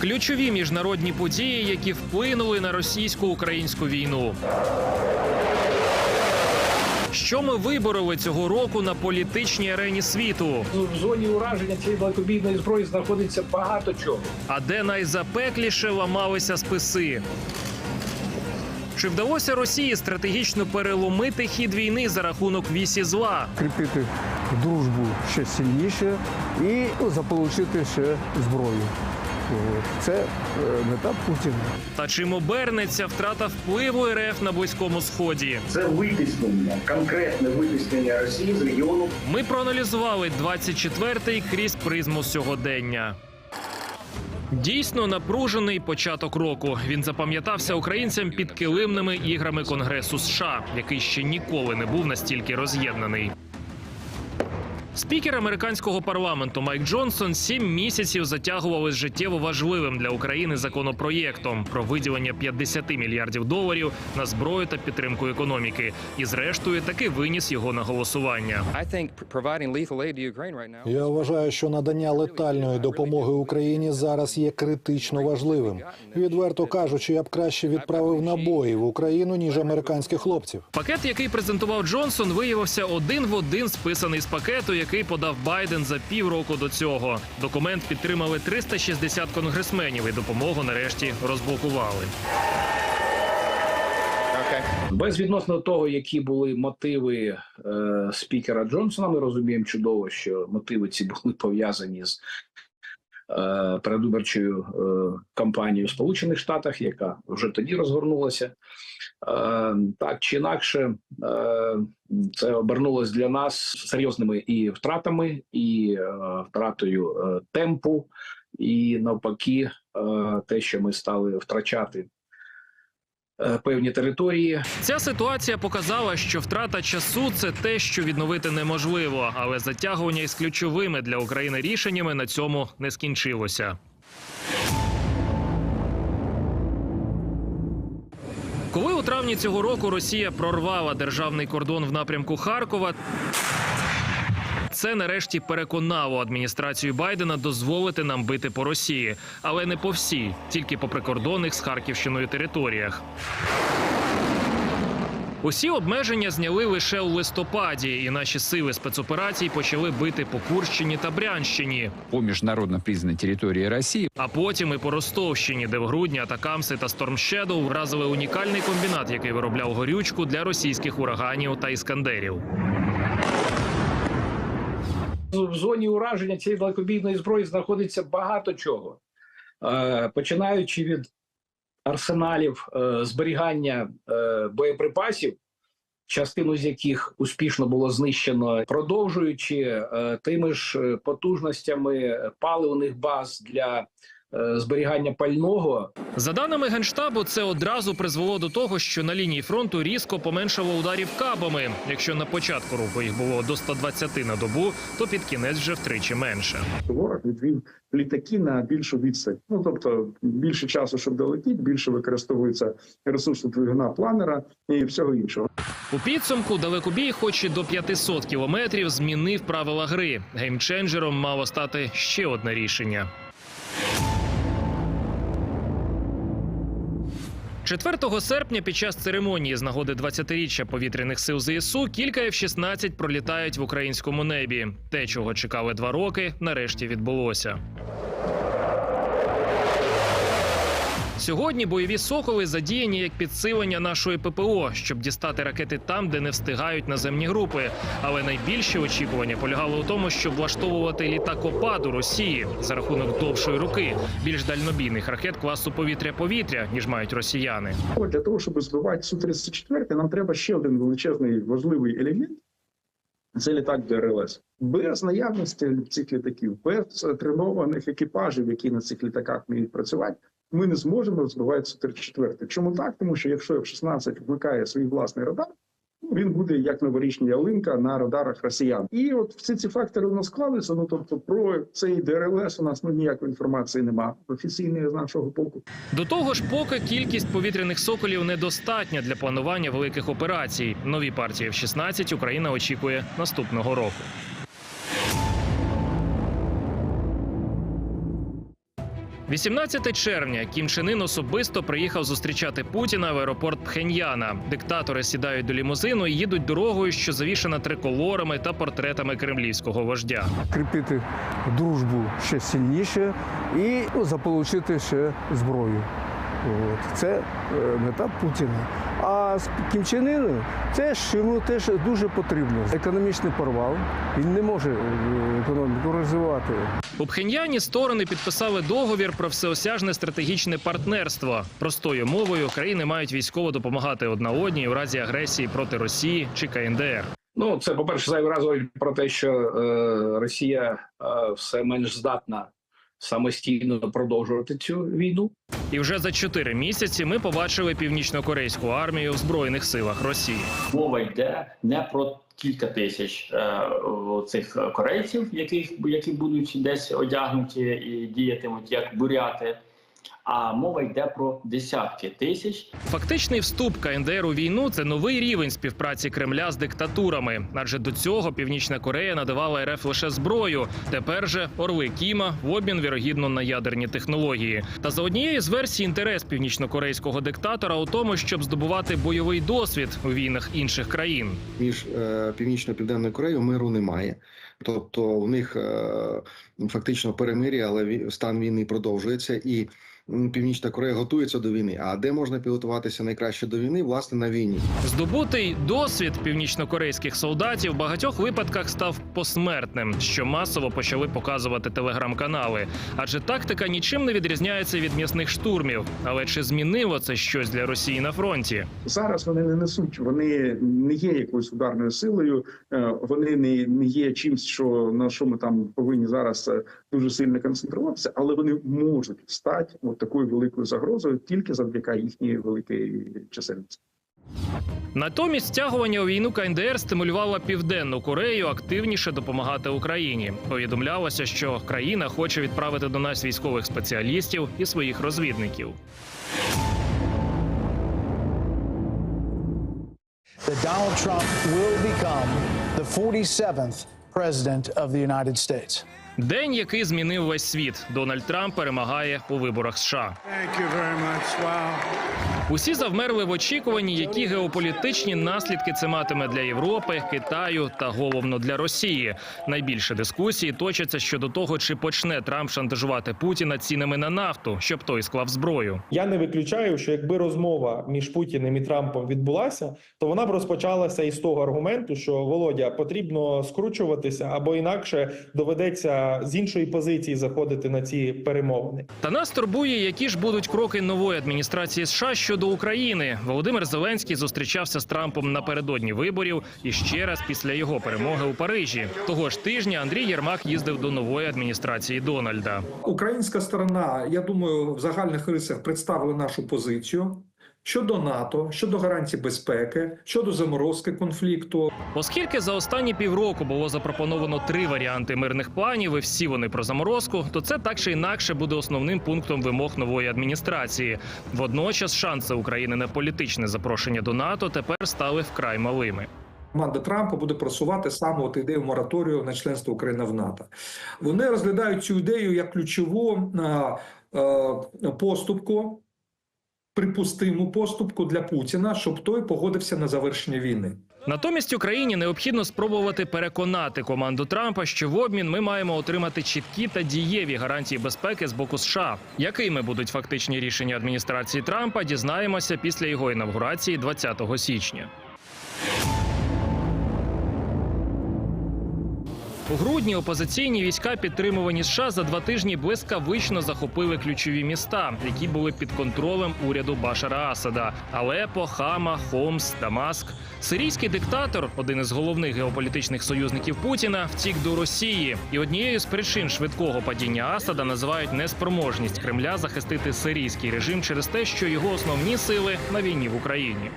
Ключові міжнародні події, які вплинули на російсько-українську війну. Що ми вибороли цього року на політичній арені світу? В зоні ураження цієї далекобійної зброї знаходиться багато чого. А де найзапекліше ламалися списи? Чи вдалося Росії стратегічно переломити хід війни за рахунок вісі зла? кріпити дружбу ще сильніше і заполучити ще зброю. Це мета Путіна. Та чим обернеться втрата впливу РФ на близькому сході? Це витіснення, конкретне витіснення Росії з регіону Ми проаналізували 24-й крізь призму сьогодення. Дійсно напружений початок року. Він запам'ятався українцям під килимними іграми Конгресу США, який ще ніколи не був настільки роз'єднаний. Спікер американського парламенту Майк Джонсон сім місяців затягував із життєво важливим для України законопроєктом про виділення 50 мільярдів доларів на зброю та підтримку економіки. І зрештою таки виніс його на голосування. Я вважаю, що надання летальної допомоги Україні зараз є критично важливим. Відверто кажучи, я б краще відправив набої в Україну ніж американських хлопців. Пакет, який презентував Джонсон, виявився один в один списаний з пакету, який подав Байден за півроку до цього. Документ підтримали 360 конгресменів і допомогу нарешті розблокували. Безвідносно того, які були мотиви е, спікера Джонсона, ми розуміємо чудово, що мотиви ці були пов'язані з е, передвиборчою е, кампанією в Сполучених Штатах, яка вже тоді розгорнулася. Е, так чи інакше, е, це обернулось для нас серйозними і втратами, і е, втратою темпу, і навпаки, те, що ми стали втрачати певні території. Ця ситуація показала, що втрата часу це те, що відновити неможливо, але затягування із ключовими для України рішеннями на цьому не скінчилося. Травні цього року Росія прорвала державний кордон в напрямку Харкова, це нарешті переконало адміністрацію Байдена дозволити нам бити по Росії, але не по всій, тільки по прикордонних з Харківщиною територіях. Усі обмеження зняли лише у листопаді, і наші сили спецоперацій почали бити по Курщині та Брянщині, по международно признанной территории России. а потім і по Ростовщині, де в грудні атакамси та Стормщедоу вразили унікальний комбінат, який виробляв горючку для російських ураганів та іскандерів. в зоні ураження цієї далекобійної зброї знаходиться багато чого, Е, починаючи від арсеналів е, зберігання е, боєприпасів, частину з яких успішно було знищено, продовжуючи е, тими ж потужностями паливних баз для зберігання пального, За даними генштабу, це одразу призвело до того, що на лінії фронту різко поменшало ударів кабами. Якщо на початку руху їх було до 120 на добу, то під кінець вже втричі менше. ворог відвів літаки на більшу відстань. Ну тобто більше часу, щоб долетіти, більше використовується ресурси двигуна планера і всього іншого. У підсумку далекобій, хоч і до 500 кілометрів, змінив правила гри. Геймченджером мало стати ще одне рішення. 4 серпня під час церемонії з нагоди 20-річчя повітряних сил ЗСУ кілька F-16 пролітають в українському небі. Те, чого чекали два роки, нарешті відбулося. Сьогодні бойові соколи задіяні як підсилення нашої ППО, щоб дістати ракети там, де не встигають наземні групи. Але найбільше очікування полягало у тому, щоб влаштовувати літакопад у Росії за рахунок довшої руки, більш дальнобійних ракет класу повітря-повітря, ніж мають росіяни. Для того, щоб збивати су 34 нам треба ще один величезний важливий елемент. Це літак ДРЛС. Без наявності цих літаків, без тренованих екіпажів, які на цих літаках вміють працювати, ми не зможемо збивати су 34 Чому так? Тому що якщо F-16 вмикає свій власний радар, ну, він буде як новорічна ялинка на радарах росіян. І от всі ці фактори у нас склалися. Ну тобто про цей ДРЛС у нас ну ніякої інформації немає офіційної з нашого боку. До того ж, поки кількість повітряних соколів недостатня для планування великих операцій. Нові партії F-16 Україна очікує наступного року. 18 червня Кім Чен Ін особисто приїхав зустрічати Путіна в аеропорт Пхеньяна. Диктатори сідають до лімузину і їдуть дорогою, що завішана триколорами та портретами кремлівського вождя. Кріпити дружбу ще сильніше і ну, заполучити ще зброю. От. Це е, мета Путіна. А з Кім Чен Іном це ж йому теж дуже потрібно. Економічний порвал. Він не може е, економіку розвивати. У Пхеньяні сторони підписали договір про всеосяжне стратегічне партнерство. Простою мовою країни мають військово допомагати одна одній у разі агресії проти Росії чи КНДР. Ну, це, по-перше, зайвий раз про те, що е, Росія е, все менш здатна самостійно продовжувати цю війну. І вже за чотири місяці ми побачили північнокорейську армію в збройних силах Росії. мова йде не про кілька тисяч е, цих корейців, яких які будуть десь одягнуті і діятимуть як буряти. А мова йде про десятки тисяч. Фактичний вступ КНДР у війну це новий рівень співпраці Кремля з диктатурами. Адже до цього Північна Корея надавала РФ лише зброю. Тепер же орли Кіма в обмін вірогідно на ядерні технології. Та за однією з версій інтерес північнокорейського диктатора у тому, щоб здобувати бойовий досвід у війнах інших країн. між е, північною і південною Кореєю миру немає. Тобто у них е, фактично перемир'я, але стан війни продовжується, і Північна Корея готується до війни. А де можна підготуватися найкраще до війни? Власне на війні. Здобутий досвід північнокорейських солдатів в багатьох випадках став посмертним, що масово почали показувати телеграм-канали. Адже тактика нічим не відрізняється від м'ясних штурмів. Але чи змінило це щось для Росії на фронті? Зараз вони не несуть, вони не є якоюсь ударною силою, е, вони не, не є чимсь, що на що ми там повинні зараз е, дуже сильно концентруватися, але вони можуть стати такою великою загрозою тільки завдяки їхньої великої чисельності. Натомість стягування у війну КНДР стимулювала південну Корею активніше допомагати Україні. Повідомлялося, що країна хоче відправити до нас військових спеціалістів і своїх розвідників. Donald Trump will become the 47th president of the United States. День, який змінив весь світ. Дональд Трамп перемагає у виборах США. Усі завмерли в очікуванні, які геополітичні наслідки це матиме для Європи, Китаю та головно для Росії. Найбільше дискусії точаться щодо того, чи почне Трамп шантажувати Путіна цінами на нафту, щоб той склав зброю. Я не виключаю, що якби розмова між Путіним і Трампом відбулася, то вона б розпочалася із того аргументу, що Володя потрібно скручуватися або інакше доведеться з іншої позиції заходити на ці перемовини. Та нас турбує, які ж будуть кроки нової адміністрації США щодо України. Володимир Зеленський зустрічався з Трампом напередодні виборів і ще раз після його перемоги у Парижі. Того ж тижня Андрій Єрмак їздив до нової адміністрації Дональда. Українська сторона, я думаю, в загальних рисах представила нашу позицію щодо НАТО, щодо гарантій безпеки, щодо заморозки конфлікту. Оскільки за останні півроку було запропоновано три варіанти мирних планів, і всі вони про заморозку, то це так чи інакше буде основним пунктом вимог нової адміністрації. Водночас шанси України на політичне запрошення до НАТО тепер стали вкрай малими. Команда Трампа буде просувати саме от ідею мораторію на членство України в НАТО. Вони розглядають цю ідею як ключову е, е, поступку, припустиму поступку для Путіна, щоб той погодився на завершення війни. Натомість Україні необхідно спробувати переконати команду Трампа, що в обмін ми маємо отримати чіткі та дієві гарантії безпеки з боку США. Якими будуть фактичні рішення адміністрації Трампа, дізнаємося після його інавгурації 20 січня. У грудні опозиційні війська, підтримувані США, за два тижні блискавично захопили ключові міста, які були під контролем уряду Башара Асада: Алепо, Хама, Хомс, Дамаск. Сирійський диктатор, один із головних геополітичних союзників Путіна, втік до Росії. І однією з причин швидкого падіння Асада називають неспроможність Кремля захистити сирійський режим через те, що його основні сили на війні в Україні.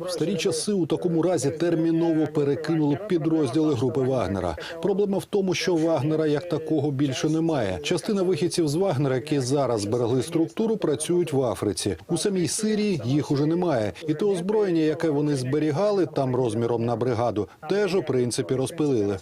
В старі часи у такому разі терміново перекинули підрозділи групи Вагнера. Проблема в тому, що Вагнера як такого більше немає. Частина вихідців з Вагнера, які зараз зберегли структуру, працюють в Африці. У самій Сирії їх уже немає, і те озброєння, яке вони зберігали там розміром на бригаду, теж у принципі розпилили.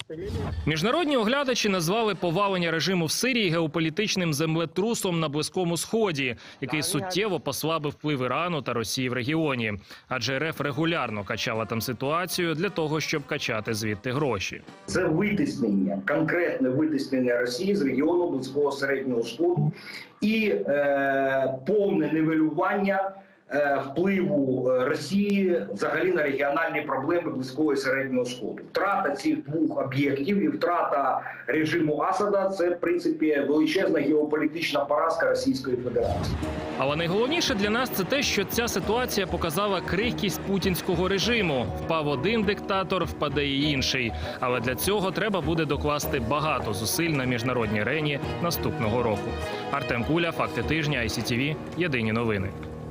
Міжнародні оглядачі назвали повалення режиму в Сирії геополітичним землетрусом на близькому сході, який суттєво послабив вплив Ірану та Росії в регіоні. Адже РФ регулярно качала там ситуацію для того, щоб качати звідти гроші. Це витиснення, конкретне витиснення Росії з регіону близького середнього сходу і е, повне нивелювання впливу е, Росії взагалі на регіональні проблеми близького і середнього сходу. Втрата цих двох об'єктів і втрата режиму Асада це в принципі величезна геополітична поразка Російської Федерації. Але найголовніше для нас це те, що ця ситуація показала крихкість путінського режиму. Впав один диктатор, впаде і інший. Але для цього треба буде докласти багато зусиль на міжнародній арені наступного року. Артем Куля, факти тижня, ICTV, Єдині новини.